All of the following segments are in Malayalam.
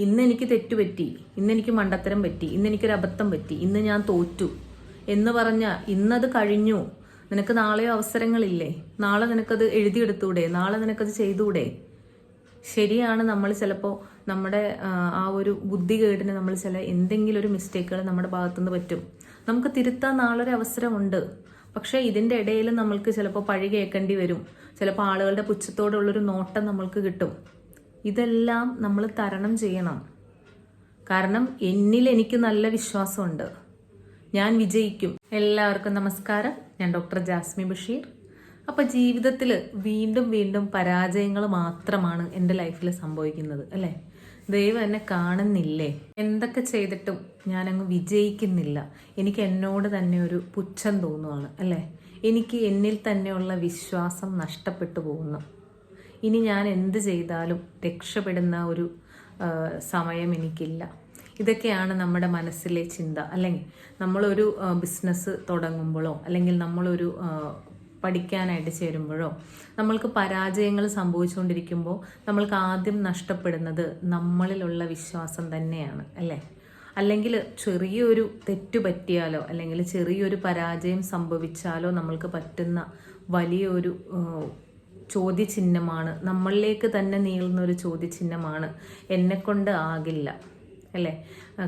ഇന്ന് എനിക്ക് തെറ്റുപറ്റി ഇന്ന് എനിക്ക് മണ്ടത്തരം പറ്റി ഇന്ന് എനിക്കൊരു അബദ്ധം പറ്റി ഇന്ന് ഞാൻ തോറ്റു എന്ന് പറഞ്ഞ ഇന്നത് കഴിഞ്ഞു. നിനക്ക് നാളെയോ അവസരങ്ങളില്ലേ? നാളെ നിനക്കത് എഴുതിയെടുത്തൂടെ? നാളെ നിനക്കത് ചെയ്തൂടെ? ശരിയാണ് നമ്മൾ ചിലപ്പോൾ നമ്മുടെ ആ, ഒരു ബുദ്ധി കേടിന് നമ്മൾ ചില എന്തെങ്കിലും ഒരു മിസ്റ്റേക്കുകൾ നമ്മുടെ ഭാഗത്തുനിന്ന് പറ്റും. നമുക്ക് തിരുത്താൻ നാളൊരു അവസരമുണ്ട്. പക്ഷേ ഇതിന്റെ ഇടയിൽ നമ്മൾക്ക് ചിലപ്പോൾ പഴി കേൾക്കേണ്ടി വരും. ചിലപ്പോൾ ആളുകളുടെ പുച്ഛത്തോടുള്ളൊരു നോട്ടം നമ്മൾക്ക് കിട്ടും. ഇതെല്ലാം നമ്മൾ തരണം ചെയ്യണം. കാരണം എന്നിൽ എനിക്ക് നല്ല വിശ്വാസമുണ്ട്. ഞാൻ വിജയിക്കും. എല്ലാവർക്കും നമസ്കാരം. ഞാൻ ഡോക്ടർ ജാസ്മി ബഷീർ. അപ്പോൾ ജീവിതത്തിൽ വീണ്ടും വീണ്ടും പരാജയങ്ങൾ മാത്രമാണ് എന്റെ ലൈഫിൽ സംഭവിക്കുന്നത് അല്ലേ? ദൈവം എന്നെ കാണുന്നില്ലേ? എന്തൊക്കെ ചെയ്തിട്ടും ഞാനങ്ങ് വിജയിക്കുന്നില്ല. എനിക്ക് എന്നോട് തന്നെ ഒരു പുച്ഛം തോന്നുവാണ് അല്ലേ? എനിക്ക് എന്നിൽ തന്നെയുള്ള വിശ്വാസം നഷ്ടപ്പെട്ടു പോകുന്നു. ഇനി ഞാൻ എന്ത് ചെയ്താലും രക്ഷപ്പെടുന്ന ഒരു സമയം എനിക്കില്ല. ഇതൊക്കെയാണ് നമ്മുടെ മനസ്സിലെ ചിന്ത. അല്ലെങ്കിൽ നമ്മളൊരു ബിസിനസ് തുടങ്ങുമ്പോഴോ അല്ലെങ്കിൽ നമ്മളൊരു പഠിക്കാനായിട്ട് ചേരുമ്പോഴോ നമ്മൾക്ക് പരാജയങ്ങൾ സംഭവിച്ചുകൊണ്ടിരിക്കുമ്പോൾ നമ്മൾക്ക് ആദ്യം നഷ്ടപ്പെടുന്നത് നമ്മളിലുള്ള വിശ്വാസം തന്നെയാണ് അല്ലേ? അല്ലെങ്കിൽ ചെറിയൊരു തെറ്റു പറ്റിയാലോ അല്ലെങ്കിൽ ചെറിയൊരു പരാജയം സംഭവിച്ചാലോ നമ്മൾക്ക് പറ്റുന്ന വലിയൊരു ചോദ്യചിഹ്നമാണ്. നമ്മളിലേക്ക് തന്നെ നീളുന്ന ഒരു ചോദ്യചിഹ്നമാണ്. എന്നെ കൊണ്ട് ആകില്ല. അല്ലേ?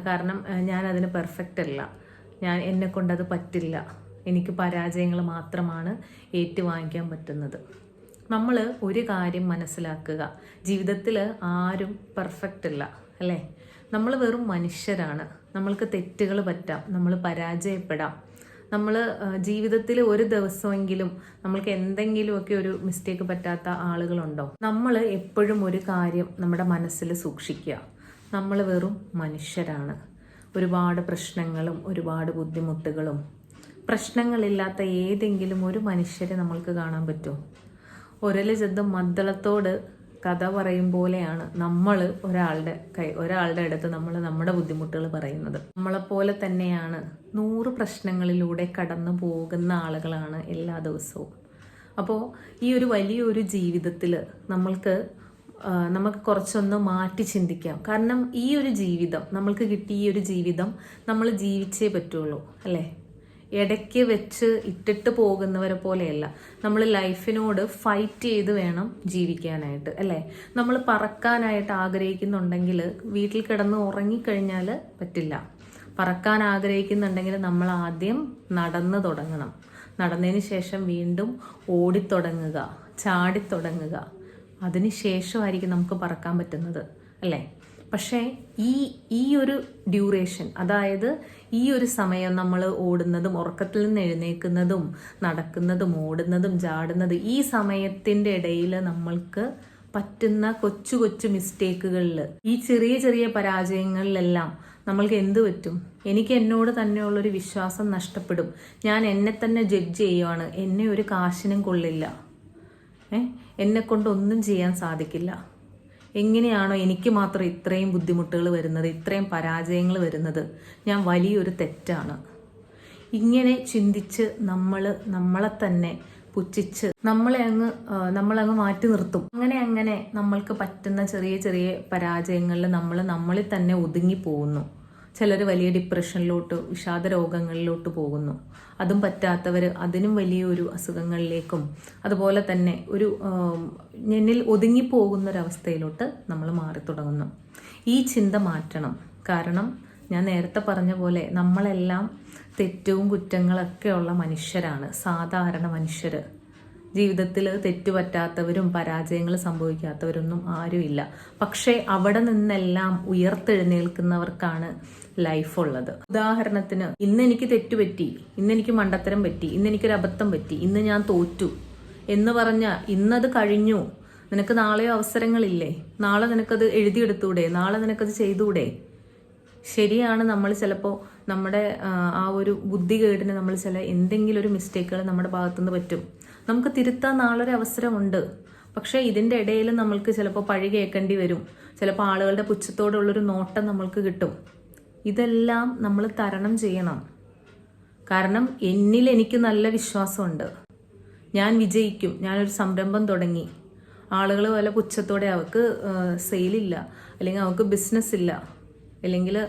കാരണം ഞാൻ അതിന് പെർഫെക്റ്റ് അല്ല. ഞാൻ എന്നെ കൊണ്ട് അത് പറ്റില്ല. എനിക്ക് പരാജയങ്ങൾ മാത്രമാണ് ഏറ്റുവാങ്ങിക്കാൻ പറ്റുന്നത്. നമ്മൾ ഒരു കാര്യം മനസ്സിലാക്കുക. ജീവിതത്തിൽ ആരും പെർഫെക്റ്റ് അല്ല അല്ലേ? നമ്മൾ വെറും മനുഷ്യരാണ്. നമ്മൾക്ക് തെറ്റുകൾ പറ്റാം. നമ്മൾ പരാജയപ്പെടാം. നമ്മൾ ജീവിതത്തിൽ ഒരു ദിവസമെങ്കിലും നമ്മൾക്ക് എന്തെങ്കിലുമൊക്കെ ഒരു മിസ്റ്റേക്ക് പറ്റാത്ത ആളുകളുണ്ടോ? നമ്മൾ എപ്പോഴും ഒരു കാര്യം നമ്മുടെ മനസ്സിൽ സൂക്ഷിക്കുക. നമ്മൾ വെറും മനുഷ്യരാണ്. ഒരുപാട് പ്രശ്നങ്ങളും ഒരുപാട് ബുദ്ധിമുട്ടുകളും. പ്രശ്നങ്ങളില്ലാത്ത ഏതെങ്കിലും ഒരു മനുഷ്യരെ നമ്മൾക്ക് കാണാൻ പറ്റുമോ? ഒരൽ ചെന്ന് മദ്ദളത്തോട് കഥ പറയും പോലെയാണ് നമ്മൾ ഒരാളുടെ കൈ ഒരാളുടെ അടുത്ത് നമ്മൾ നമ്മുടെ ബുദ്ധിമുട്ടുകൾ പറയുന്നത്. നമ്മളെപ്പോലെ തന്നെയാണ് നൂറ് പ്രശ്നങ്ങളിലൂടെ കടന്നു പോകുന്ന ആളുകളാണ് എല്ലാ ദിവസവും. അപ്പോൾ ഈ ഒരു വലിയൊരു ജീവിതത്തിൽ നമ്മൾക്ക് നമുക്ക് കുറച്ചൊന്ന് മാറ്റി ചിന്തിക്കാം. കാരണം ഈ ഒരു ജീവിതം നമ്മൾക്ക് കിട്ടിയ ഈ ഒരു ജീവിതം നമ്മൾ ജീവിച്ചേ പറ്റുള്ളൂ അല്ലേ? ഇടയ്ക്ക് വെച്ച് ഇട്ടിട്ട് പോകുന്നവരെ പോലെയല്ല. നമ്മൾ ലൈഫിനോട് ഫൈറ്റ് ചെയ്ത് വേണം ജീവിക്കാനായിട്ട് അല്ലേ? നമ്മൾ പറക്കാനായിട്ട് ആഗ്രഹിക്കുന്നുണ്ടെങ്കിൽ വീട്ടിൽ കിടന്ന് ഉറങ്ങിക്കഴിഞ്ഞാൽ പറ്റില്ല. പറക്കാൻ ആഗ്രഹിക്കുന്നുണ്ടെങ്കിൽ നമ്മൾ ആദ്യം നടന്നു തുടങ്ങണം. നടന്നതിന് ശേഷം വീണ്ടും ഓടിത്തുടങ്ങുക ചാടിത്തുടങ്ങുക. അതിന് ശേഷമായിരിക്കും നമുക്ക് പറക്കാൻ പറ്റുന്നത് അല്ലേ? പക്ഷേ ഈ ഈ ഒരു ഡ്യൂറേഷൻ അതായത് ഈ ഒരു സമയം നമ്മൾ ഓടുന്നതും ഉറക്കത്തിൽ നിന്ന് എഴുന്നേൽക്കുന്നതും നടക്കുന്നതും ഓടുന്നതും ചാടുന്നതും ഈ സമയത്തിന്റെ ഇടയിൽ നമ്മൾക്ക് പറ്റുന്ന കൊച്ചു കൊച്ചു മിസ്റ്റേക്കുകളിൽ ഈ ചെറിയ ചെറിയ പരാജയങ്ങളിലെല്ലാം നമ്മൾക്ക് എന്ത് പറ്റും? എനിക്ക് എന്നോട് തന്നെയുള്ളൊരു വിശ്വാസം നഷ്ടപ്പെടും. ഞാൻ എന്നെ തന്നെ ജഡ്ജ് ചെയ്യുവാണ്. എന്നെ ഒരു കാശിനും കൊള്ളില്ല. ഏ? എന്നെ കൊണ്ട് ഒന്നും ചെയ്യാൻ സാധിക്കില്ല. എങ്ങനെയാണോ എനിക്ക് മാത്രം ഇത്രയും ബുദ്ധിമുട്ടുകൾ വരുന്നത് ഇത്രയും പരാജയങ്ങൾ വരുന്നത് ഞാൻ വലിയൊരു തെറ്റാണ്. ഇങ്ങനെ ചിന്തിച്ച് നമ്മൾ നമ്മളെ തന്നെ പുച്ഛിച്ച് നമ്മളെ അങ്ങ് നമ്മളങ്ങ് മാറ്റി നിർത്തും. അങ്ങനെ അങ്ങനെ നമ്മൾക്ക് പറ്റുന്ന ചെറിയ ചെറിയ പരാജയങ്ങളിൽ നമ്മൾ നമ്മളിൽ തന്നെ ഒതുങ്ങി പോകുന്നു. ചിലർ വലിയ ഡിപ്രഷനിലോട്ട് വിഷാദ രോഗങ്ങളിലോട്ട് പോകുന്നു. അതും പറ്റാത്തവർ അതിനും വലിയൊരു അസുഖങ്ങളിലേക്കും അതുപോലെ തന്നെ ഒരു ഞെന്നിൽ ഒതുങ്ങിപ്പോകുന്ന ഒരവസ്ഥയിലോട്ട് നമ്മൾ മാറി തുടങ്ങുന്നു ഈ ചിന്ത മാറ്റണം. കാരണം ഞാൻ നേരത്തെ പറഞ്ഞ പോലെ നമ്മളെല്ലാം തെറ്റവും കുറ്റങ്ങളൊക്കെ ഉള്ള മനുഷ്യരാണ്. സാധാരണ മനുഷ്യർ ജീവിതത്തിൽ തെറ്റുപറ്റാത്തവരും പരാജയങ്ങൾ സംഭവിക്കാത്തവരൊന്നും ആരുമില്ല. പക്ഷേ അവിടെ നിന്നെല്ലാം ഉയർത്തെഴുന്നേൽക്കുന്നവർക്കാണ് ലൈഫ് ഉള്ളത് ഉദാഹരണത്തിന് ഇന്ന് എനിക്ക് തെറ്റുപറ്റി ഇന്ന് എനിക്ക് മണ്ടത്തരം പറ്റി ഇന്ന് എനിക്ക് ഒരു അബദ്ധം പറ്റി ഇന്ന് ഞാൻ തോറ്റു എന്ന് പറഞ്ഞ ഇന്നത് കഴിഞ്ഞു. നിനക്ക് നാളെയോ അവസരങ്ങളില്ലേ? നാളെ നിനക്കത് എഴുതിയെടുത്തൂടെ? നാളെ നിനക്കത് ചെയ്തൂടെ? ശരിയാണ് നമ്മൾ ചിലപ്പോൾ നമ്മുടെ ആ, ഒരു ബുദ്ധി ബുദ്ധികേടിന് നമ്മൾ ചില എന്തെങ്കിലും ഒരു മിസ്റ്റേക്കുകൾ നമ്മുടെ ഭാഗത്തുനിന്ന് പറ്റും. നമുക്ക് തിരുത്താൻ നാളൊരു അവസരമുണ്ട്. പക്ഷേ ഇതിന്റെ ഇടയിൽ നമ്മൾക്ക് ചിലപ്പോൾ പഴി കേൾക്കേണ്ടി വരും. ചിലപ്പോൾ ആളുകളുടെ പുച്ഛത്തോടുള്ളൊരു നോട്ടം നമ്മൾക്ക് കിട്ടും. ഇതെല്ലാം നമ്മൾ തരണം ചെയ്യണം. കാരണം എന്നിൽ എനിക്ക് നല്ല വിശ്വാസമുണ്ട്. ഞാൻ വിജയിക്കും. ഞാനൊരു സംരംഭം തുടങ്ങി. ആളുകൾ വല്ല പുച്ഛത്തോടെ അവൾക്ക് സെയിലില്ല. അല്ലെങ്കിൽ അവൾക്ക് ബിസിനസ് ഇല്ല അല്ലെങ്കിൽ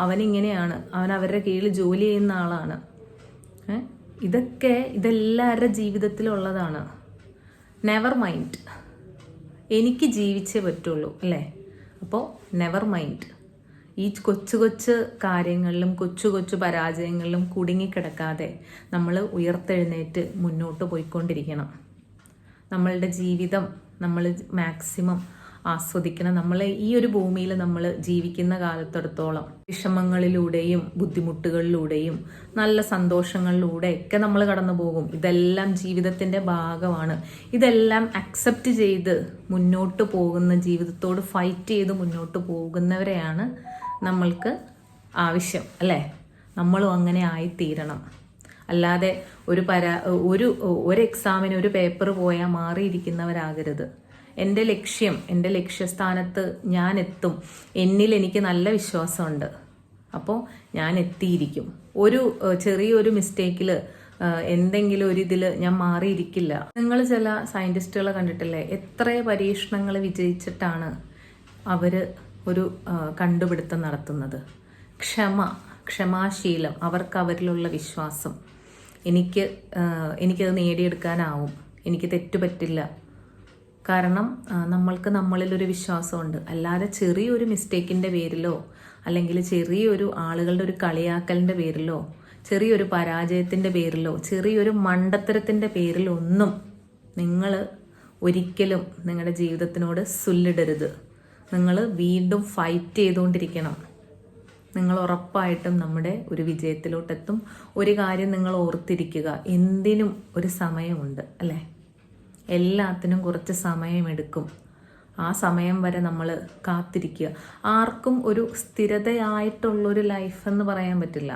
അവനിങ്ങനെയാണ്. അവൻ അവരുടെ കീഴിൽ ജോലി ചെയ്യുന്ന ആളാണ്? ഇതൊക്കെ ഇതെല്ലാവരുടെ ജീവിതത്തിലുള്ളതാണ്. നെവർ മൈൻഡ് എനിക്ക് ജീവിച്ചേ പറ്റുള്ളൂ. അല്ലേ? അപ്പോൾ നെവർ മൈൻഡ് ഈ കൊച്ചു കൊച്ചു കാര്യങ്ങളിലും കൊച്ചു കൊച്ചു പരാജയങ്ങളിലും കുടുങ്ങിക്കിടക്കാതെ നമ്മൾ ഉയർത്തെഴുന്നേറ്റ് മുന്നോട്ട് പോയിക്കൊണ്ടിരിക്കണം. നമ്മളുടെ ജീവിതം നമ്മൾ മാക്സിമം ആസ്വദിക്കണം. നമ്മൾ ഈ ഒരു ഭൂമിയിൽ നമ്മൾ ജീവിക്കുന്ന കാലത്തിടത്തോളം വിഷമങ്ങളിലൂടെയും ബുദ്ധിമുട്ടുകളിലൂടെയും നല്ല സന്തോഷങ്ങളിലൂടെ ഒക്കെ നമ്മൾ കടന്നു പോകും. ഇതെല്ലാം ജീവിതത്തിന്റെ ഭാഗമാണ്. ഇതെല്ലാം അക്സെപ്റ്റ് ചെയ്ത് മുന്നോട്ട് പോകുന്ന ജീവിതത്തോട് ഫൈറ്റ് ചെയ്ത് മുന്നോട്ട് പോകുന്നവരെയാണ് നമ്മൾക്ക് ആവശ്യം അല്ലേ? നമ്മളും അങ്ങനെ ആയിത്തീരണം. അല്ലാതെ ഒരു പരാ ഒരു ഒരു എക്സാമിന് ഒരു പേപ്പർ പോയാൽ മാറിയിരിക്കുന്നവരാകരുത്. എന്റെ ലക്ഷ്യം എന്റെ ലക്ഷ്യസ്ഥാനത്ത് ഞാൻ എത്തും എന്നിൽ എനിക്ക് നല്ല വിശ്വാസമുണ്ട്. അപ്പോൾ ഞാൻ എത്തിയിരിക്കും. ഒരു ചെറിയൊരു മിസ്റ്റേക്കിൽ എന്തെങ്കിലും ഒരു ഇതിൽ ഞാൻ മാറിയിരിക്കില്ല. നിങ്ങൾ ചില സയന്റിസ്റ്റുകളെ കണ്ടിട്ടില്ലേ? എത്ര പരീക്ഷണങ്ങൾ വിജയിച്ചിട്ടാണ് അവർ ഒരു കണ്ടുപിടുത്തം നടത്തുന്നത്. ക്ഷമ ക്ഷമാശീലം അവർക്ക് അവരിലുള്ള വിശ്വാസം. എനിക്ക് എനിക്കത് നേടിയെടുക്കാനാവും. എനിക്ക് തെറ്റുപറ്റില്ല കാരണം നമ്മൾക്ക് നമ്മളിലൊരു വിശ്വാസമുണ്ട്. അല്ലാതെ ചെറിയൊരു മിസ്റ്റേക്കിന്റെ പേരിലോ അല്ലെങ്കിൽ ചെറിയൊരു ആളുകളുടെ ഒരു കളിയാക്കലിന്റെ പേരിലോ ചെറിയൊരു പരാജയത്തിന്റെ പേരിലോ ചെറിയൊരു മണ്ടത്തരത്തിന്റെ പേരിലൊന്നും നിങ്ങൾ ഒരിക്കലും നിങ്ങളുടെ ജീവിതത്തിനോട് സുല്ലിടരുത്. നിങ്ങൾ വീണ്ടും ഫൈറ്റ് ചെയ്തുകൊണ്ടിരിക്കണം. നിങ്ങൾ ഉറപ്പായിട്ടും നമ്മുടെ ഒരു വിജയത്തിലോട്ടെത്തും. ഒരു കാര്യം നിങ്ങൾ ഓർത്തിരിക്കുക എന്തിനും ഒരു സമയമുണ്ട് അല്ലേ? എല്ലാത്തിനും കുറച്ച് സമയമെടുക്കും. ആ സമയം വരെ നമ്മൾ കാത്തിരിക്കുക. ആർക്കും ഒരു സ്ഥിരതയായിട്ടുള്ളൊരു ലൈഫ് എന്ന് പറയാൻ പറ്റില്ല.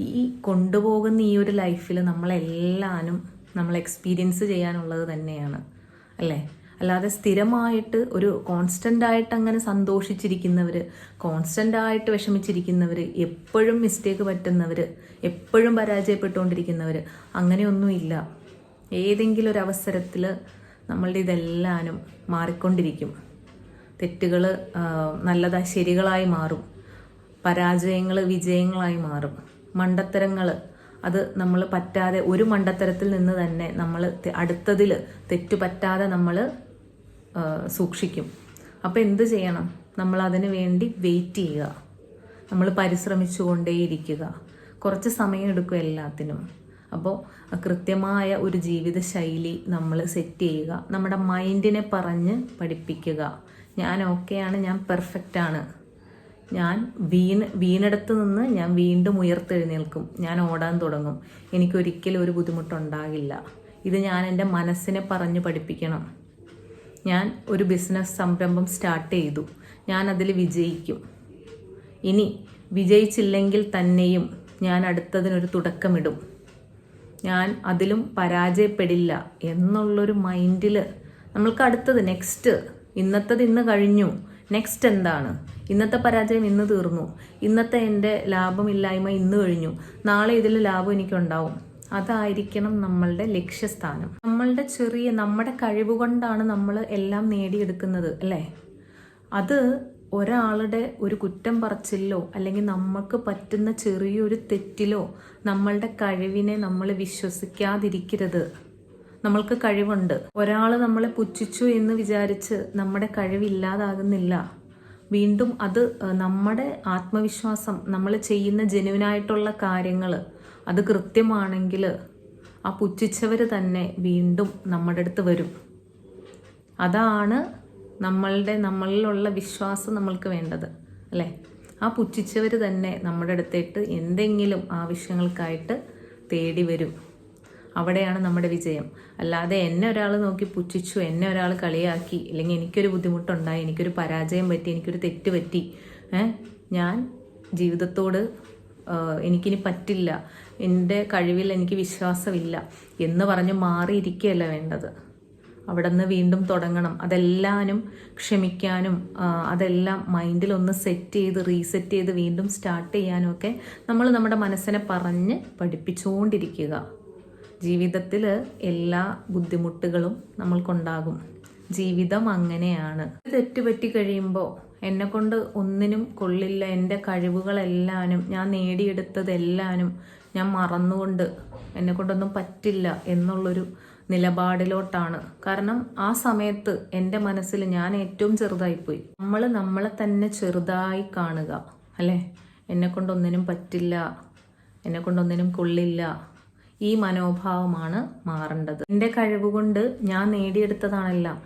ഈ കൊണ്ടുപോകുന്ന ഈ ഒരു ലൈഫിൽ നമ്മളെല്ലാനും നമ്മൾ എക്സ്പീരിയൻസ് ചെയ്യാനുള്ളത് തന്നെയാണ് അല്ലേ? അല്ലാതെ സ്ഥിരമായിട്ട് ഒരു കോൺസ്റ്റന്റ് ആയിട്ട് അങ്ങനെ സന്തോഷിച്ചിരിക്കുന്നവർ കോൺസ്റ്റന്റ് ആയിട്ട് വിഷമിച്ചിരിക്കുന്നവർ എപ്പോഴും മിസ്റ്റേക്ക് പറ്റുന്നവർ എപ്പോഴും പരാജയപ്പെട്ടുകൊണ്ടിരിക്കുന്നവർ അങ്ങനെയൊന്നുമില്ല. ഏതെങ്കിലും ഒരു അവസരത്തിൽ നമ്മളുടെ ഇതെല്ലാനും മാറിക്കൊണ്ടിരിക്കും. തെറ്റുകൾ നല്ലതായി ശരികളായി മാറും. പരാജയങ്ങൾ വിജയങ്ങളായി മാറും. മണ്ടത്തരങ്ങൾ അത് നമ്മൾ പറ്റാതെ ഒരു മണ്ടത്തരത്തിൽ നിന്ന് തന്നെ നമ്മൾ അടുത്തതിൽ തെറ്റു പറ്റാതെ നമ്മൾ സൂക്ഷിക്കും. അപ്പോൾ എന്ത് ചെയ്യണം? നമ്മൾ അതിന് വേണ്ടി വെയിറ്റ് ചെയ്യുക. നമ്മൾ പരിശ്രമിച്ചുകൊണ്ടേയിരിക്കുക. കുറച്ച് സമയം എടുക്കും എല്ലാത്തിനും. അപ്പോൾ കൃത്യമായ ഒരു ജീവിത ശൈലി നമ്മൾ സെറ്റ് ചെയ്യുക. നമ്മുടെ മൈൻഡിനെ പറഞ്ഞ് പഠിപ്പിക്കുക. ഞാൻ ഓക്കെയാണ് ഞാൻ പെർഫെക്റ്റ് ആണ്. ഞാൻ വീണ് വീണെടുത്ത് നിന്ന് ഞാൻ വീണ്ടും ഉയർത്തെഴുന്നേൽക്കും. ഞാൻ ഓടാൻ തുടങ്ങും. എനിക്കൊരിക്കലും ഒരു ബുദ്ധിമുട്ടുണ്ടാകില്ല. ഇത് ഞാൻ എന്റെ മനസ്സിനെ പറഞ്ഞ് പഠിപ്പിക്കണം. ഞാൻ ഒരു ബിസിനസ് സംരംഭം സ്റ്റാർട്ട് ചെയ്തു. ഞാൻ അതിൽ വിജയിക്കും. ഇനി വിജയിച്ചില്ലെങ്കിൽ തന്നെയും ഞാൻ അടുത്തതിനൊരു തുടക്കമിടും. ഞാൻ അതിലും പരാജയപ്പെടില്ല എന്നുള്ളൊരു മൈൻഡിൽ നമ്മൾക്ക് അടുത്തത് നെക്സ്റ്റ്. ഇന്നത്തത് ഇന്ന് കഴിഞ്ഞു. നെക്സ്റ്റ് എന്താണ്? ഇന്നത്തെ പരാജയം ഇന്ന് തീർന്നു. ഇന്നത്തെ എന്റെ ലാഭമില്ലായ്മ ഇന്ന് കഴിഞ്ഞു. നാളെ ഇതിൽ ലാഭം എനിക്കുണ്ടാവും. അതായിരിക്കണം നമ്മളുടെ ലക്ഷ്യസ്ഥാനം. നമ്മളുടെ ചെറിയ നമ്മുടെ കഴിവ് കൊണ്ടാണ് നമ്മൾ എല്ലാം നേടിയെടുക്കുന്നത് അല്ലേ? അത് ഒരാളുടെ ഒരു കുറ്റം പറച്ചിലോ അല്ലെങ്കിൽ നമുക്ക് പറ്റുന്ന ചെറിയൊരു തെറ്റിലോ നമ്മളുടെ കഴിവിനെ നമ്മൾ വിശ്വസിക്കാതിരിക്കരുത്. നമ്മൾക്ക് കഴിവുണ്ട്. ഒരാൾ നമ്മളെ പുച്ഛിച്ചു എന്ന് വിചാരിച്ച് നമ്മുടെ കഴിവില്ലാതാകുന്നില്ല. വീണ്ടും അത് നമ്മുടെ ആത്മവിശ്വാസം നമ്മൾ ചെയ്യുന്ന ജെനുവിനായിട്ടുള്ള കാര്യങ്ങൾ അത് കൃത്യമാണെങ്കിൽ ആ പുച്ഛിച്ചവർ തന്നെ വീണ്ടും നമ്മുടെ അടുത്ത് വരും. അതാണ് നമ്മളുടെ നമ്മളിലുള്ള വിശ്വാസം നമ്മൾക്ക് വേണ്ടത് അല്ലേ? ആ പുച്ഛിച്ചവർ തന്നെ നമ്മുടെ അടുത്തേട്ട് എന്തെങ്കിലും ആവശ്യങ്ങൾക്കായിട്ട് തേടി വരും. അവിടെയാണ് നമ്മുടെ വിജയം. അല്ലാതെ എന്നെ ഒരാൾ നോക്കി പുച്ഛിച്ചു എന്നെ ഒരാൾ കളിയാക്കി അല്ലെങ്കിൽ എനിക്കൊരു ബുദ്ധിമുട്ടുണ്ടായി എനിക്കൊരു പരാജയം പറ്റി എനിക്കൊരു തെറ്റ് പറ്റി ഞാൻ ജീവിതത്തോട് എനിക്കിനി പറ്റില്ല. എന്റെ കഴിവിൽ എനിക്ക് വിശ്വാസമില്ല എന്ന് പറഞ്ഞ് മാറിയിരിക്കുകയല്ല വേണ്ടത്. അവിടെ നിന്ന് വീണ്ടും തുടങ്ങണം. അതെല്ലാനും ക്ഷമിക്കാനും അതെല്ലാം മൈൻഡിൽ ഒന്ന് സെറ്റ് ചെയ്ത് റീസെറ്റ് ചെയ്ത് വീണ്ടും സ്റ്റാർട്ട് ചെയ്യാനും ഒക്കെ നമ്മൾ നമ്മുടെ മനസ്സിനെ പറഞ്ഞ് പഠിപ്പിച്ചുകൊണ്ടിരിക്കുക. ജീവിതത്തിൽ എല്ലാ ബുദ്ധിമുട്ടുകളും നമ്മൾക്കുണ്ടാകും. ജീവിതം അങ്ങനെയാണ്. തെറ്റുപറ്റി കഴിയുമ്പോൾ എന്നെ കൊണ്ട് ഒന്നിനും കൊള്ളില്ല. എന്റെ കഴിവുകളെല്ലാനും ഞാൻ നേടിയെടുത്തതെല്ലാനും ഞാൻ മറന്നുകൊണ്ട് എന്നെ കൊണ്ടൊന്നും പറ്റില്ല എന്നുള്ളൊരു നിലപാടിലോട്ടാണ്. കാരണം ആ സമയത്ത് എന്റെ മനസ്സിൽ ഞാൻ ഏറ്റവും ചെറുതായിപ്പോയി. നമ്മൾ നമ്മളെ തന്നെ ചെറുതായി കാണുക അല്ലേ? എന്നെ കൊണ്ടൊന്നിനും പറ്റില്ല എന്നെ കൊണ്ടൊന്നിനും കൊള്ളില്ല. ഈ മനോഭാവമാണ് മാറേണ്ടത്. എന്റെ കഴിവുകൊണ്ട് ഞാൻ നേടിയെടുത്തതാണെല്ലാം.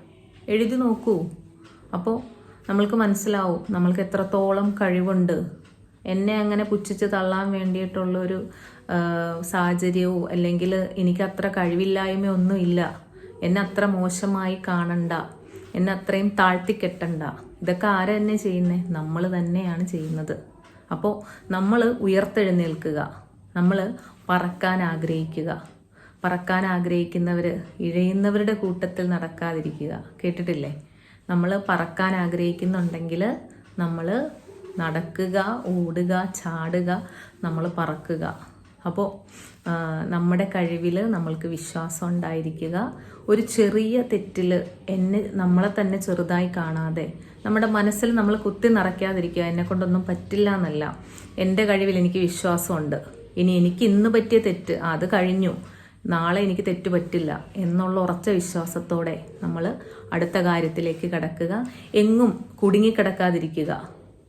എഴുതി നോക്കൂ. അപ്പോൾ നമ്മൾക്ക് മനസ്സിലാവും നമ്മൾക്ക് എത്രത്തോളം കഴിവുണ്ട്. എന്നെ അങ്ങനെ പുച്ഛിച്ച് തള്ളാൻ വേണ്ടിയിട്ടുള്ളൊരു സാഹചര്യവും അല്ലെങ്കിൽ എനിക്ക് അത്ര കഴിവില്ലായ്മ ഒന്നുമില്ല എന്നെ അത്ര മോശമായി കാണണ്ട. എന്നെ അത്രയും താഴ്ത്തിക്കെട്ടണ്ട ഇതൊക്കെ ആരാ എന്നെ ചെയ്യുന്നത് നമ്മൾ തന്നെയാണ് ചെയ്യുന്നത്. അപ്പോൾ നമ്മൾ ഉയർത്തെഴുന്നേൽക്കുക. നമ്മൾ പറക്കാൻ ആഗ്രഹിക്കുക. പറക്കാൻ ആഗ്രഹിക്കുന്നവർ ഇഴയുന്നവരുടെ കൂട്ടത്തിൽ നടക്കാതിരിക്കുക. കേട്ടിട്ടില്ലേ? നമ്മൾ പറക്കാൻ ആഗ്രഹിക്കുന്നുണ്ടെങ്കിൽ നമ്മൾ നടക്കുക ഓടുക ചാടുക നമ്മൾ പറക്കുക. അപ്പോൾ നമ്മുടെ കഴിവിൽ നമ്മൾക്ക് വിശ്വാസം ഉണ്ടായിരിക്കുക. ഒരു ചെറിയ തെറ്റിൽ എന്നെ നമ്മളെ തന്നെ ചെറുതായി കാണാതെ നമ്മുടെ മനസ്സിൽ നമ്മൾ കുത്തി നിറയ്ക്കാതിരിക്കുക എന്നെ കൊണ്ടൊന്നും പറ്റില്ല എന്നല്ല എന്റെ കഴിവിൽ എനിക്ക് വിശ്വാസമുണ്ട്. ഇനി എനിക്ക് ഇന്ന് പറ്റിയ തെറ്റ് അത് കഴിഞ്ഞു. നാളെ എനിക്ക് തെറ്റ് പറ്റില്ല എന്നുള്ള ഉറച്ച വിശ്വാസത്തോടെ നമ്മൾ അടുത്ത കാര്യത്തിലേക്ക് കടക്കുക. എങ്ങും കുടുങ്ങിക്കിടക്കാതിരിക്കുക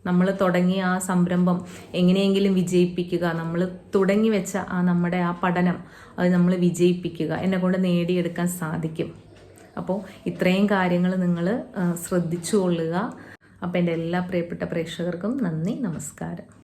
നമ്മൾ തുടങ്ങിയ ആ സംരംഭം എങ്ങനെയെങ്കിലും വിജയിപ്പിക്കുക. നമ്മൾ തുടങ്ങി വെച്ച ആ നമ്മുടെ ആ പഠനം അത് നമ്മൾ വിജയിപ്പിക്കുക. എന്നെ കൊണ്ട് നേടിയെടുക്കാൻ സാധിക്കും. അപ്പോൾ ഇത്രയും കാര്യങ്ങൾ നിങ്ങൾ ശ്രദ്ധിച്ചു കൊള്ളുക. അപ്പോൾ എന്റെ എല്ലാ പ്രിയപ്പെട്ട പ്രേക്ഷകർക്കും നന്ദി നമസ്കാരം.